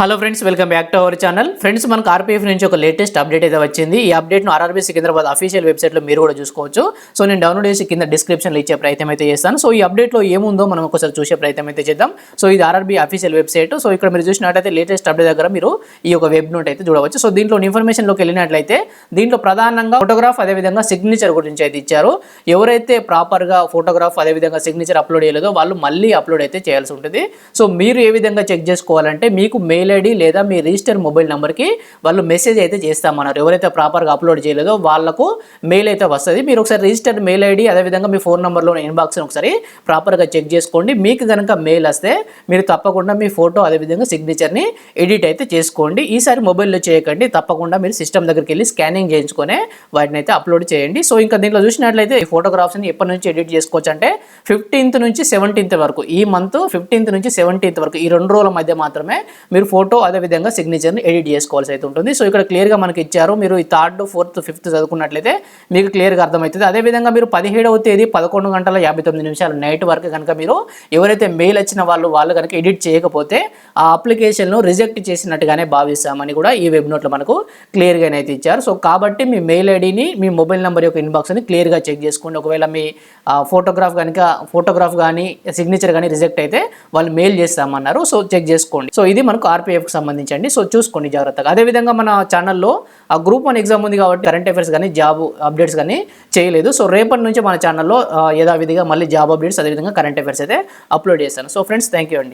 Hello friends welcome back to our channel friends మనకు RPF నుంచి ఒక లేటెస్ట్ అప్డేట్ అయితే వచ్చింది. ఈ అప్డేట్ను ఆర్ఆర్బీ సికింద్రాబాద్ అఫీషియల్ వెబ్సైట్లో మీరు కూడా చూసుకోవచ్చు. సో నేను డౌన్లోడ్ చేసి కింద డిస్క్రిప్షన్లో ఇచ్చే ప్రయత్నం అయితే చేస్తాను. సో ఈ అప్డేట్లో ఏముందో మనం ఒకసారి చూసే ప్రయత్నం అయితే చేద్దాం. సో ఇది ఆర్ఆర్బీ అఫీషియల్ వెబ్సైట్ సో ఇక్కడ మీరు చూసినట్టయితే లేటెస్ట్ అప్డేట్ దగ్గర మీరు ఈ యొక్క వెబ్ నోట్ అయితే చూడవచ్చు. సో దీంట్లో ఇన్ఫర్మేషన్లోకి వెళ్ళినట్లయితే దీంట్లో ప్రధానంగా ఫోటోగ్రాఫ్ అదేవిధంగా సిగ్నేచర్ గురించి అయితే ఇచ్చారు. ఎవరైతే ప్రాపర్గా ఫోటోగ్రాఫ్ అదేవిధంగా సిగ్నేచర్ అప్లోడ్ చేయలేదో వాళ్ళు మళ్ళీ అప్లోడ్ అయితే చేయాల్సి ఉంటుంది. సో మీరు ఏ విధంగా చెక్ చేసుకోవాలంటే మీకు మెయిల్ ఐడి లేదా మీ రిజిస్టర్ మొబైల్ నెంబర్కి వాళ్ళు మెసేజ్ అయితే చేస్తామన్నారు. ఎవరైతే ప్రాపర్గా అప్లోడ్ చేయలేదో వాళ్ళకు మెయిల్ అయితే వస్తుంది. మీరు ఒకసారి రిజిస్టర్ మెయిల్ ఐడి అదేవిధంగా మీ ఫోన్ నెంబర్లో ఇన్బాక్స్ని ఒకసారి ప్రాపర్గా చెక్ చేసుకోండి. మీకు కనుక మెయిల్ వస్తే మీరు తప్పకుండా మీ ఫోటో అదేవిధంగా సిగ్నేచర్ని ఎడిట్ అయితే చేసుకోండి. ఈసారి మొబైల్లో చేయకండి. తప్పకుండా మీరు సిస్టమ్ దగ్గరికి వెళ్ళి స్కానింగ్ చేయించుకొని వాటిని అయితే అప్లోడ్ చేయండి. సో ఇంకా దీంట్లో చూసినట్లయితే ఈ ఫోటోగ్రాఫ్స్ని ఎప్పటి నుంచి ఎడిట్ చేసుకోవచ్చు అంటే ఫిఫ్టీన్త్ నుంచి సెవెంటీన్త్ వరకు. ఈ మంత్ ఫిఫ్టీన్త్ నుంచి సెవెంటీన్త్ వరకు. ఈ రెండు రోజుల మధ్య మాత్రమే మీరు ఫోటో అదేవిధంగా సిగ్నేచర్ని ఎడిట్ చేసుకోవాల్సి అయితే ఉంటుంది. సో ఇక్కడ క్లియర్గా మనకి ఇచ్చారు. మీరు ఈ థర్డ్ ఫోర్త్ ఫిఫ్త్ చదువుకున్నట్లయితే మీకు క్లియర్గా అర్థమవుతుంది. అదేవిధంగా మీరు పదిహేడవ తేదీ పదకొండు గంటల యాభై తొమ్మిది నిమిషాలు నైట్ వరకు కనుక మీరు ఎవరైతే మెయిల్ వచ్చిన వాళ్ళు వాళ్ళు కనుక ఎడిట్ చేయకపోతే ఆ అప్లికేషన్ను రిజెక్ట్ చేసినట్టుగానే భావిస్తామని కూడా ఈ వెబ్ నోట్లో మనకు క్లియర్గా అయితే ఇచ్చారు. సో కాబట్టి మీ మెయిల్ ఐడిని మీ మొబైల్ నెంబర్ యొక్క ఇన్బాక్స్ని క్లియర్గా చెక్ చేసుకోండి. ఒకవేళ మీ ఫోటోగ్రాఫ్ కనుక ఫోటోగ్రాఫ్ కానీ సిగ్నేచర్ కానీ రిజెక్ట్ అయితే వాళ్ళు మెయిల్ చేస్తామన్నారు. సో చెక్ చేసుకోండి. సో ఇది మనకు ఆర్పీఎఫ్కి సంబంధించండి. సో చూసుకోండి జాగ్రత్తగా. అదేవిధంగా మన ఛానల్లో ఆ గ్రూప్ వన్ ఎగ్జామ్ ఉంది కాబట్టి కరెంట్ అఫైర్స్ కానీ జాబ్ అప్డేట్స్ కానీ చేయలేదు. సో రేపటి నుంచి మన ఛానల్లో యథావిధిగా మళ్ళీ జాబ్ అప్డేట్స్ అదేవిధంగా కరెంట్ అఫైర్స్ అయితే అప్లోడ్ చేస్తాను. సో ఫ్రెండ్స్ థ్యాంక్ యూ అండి.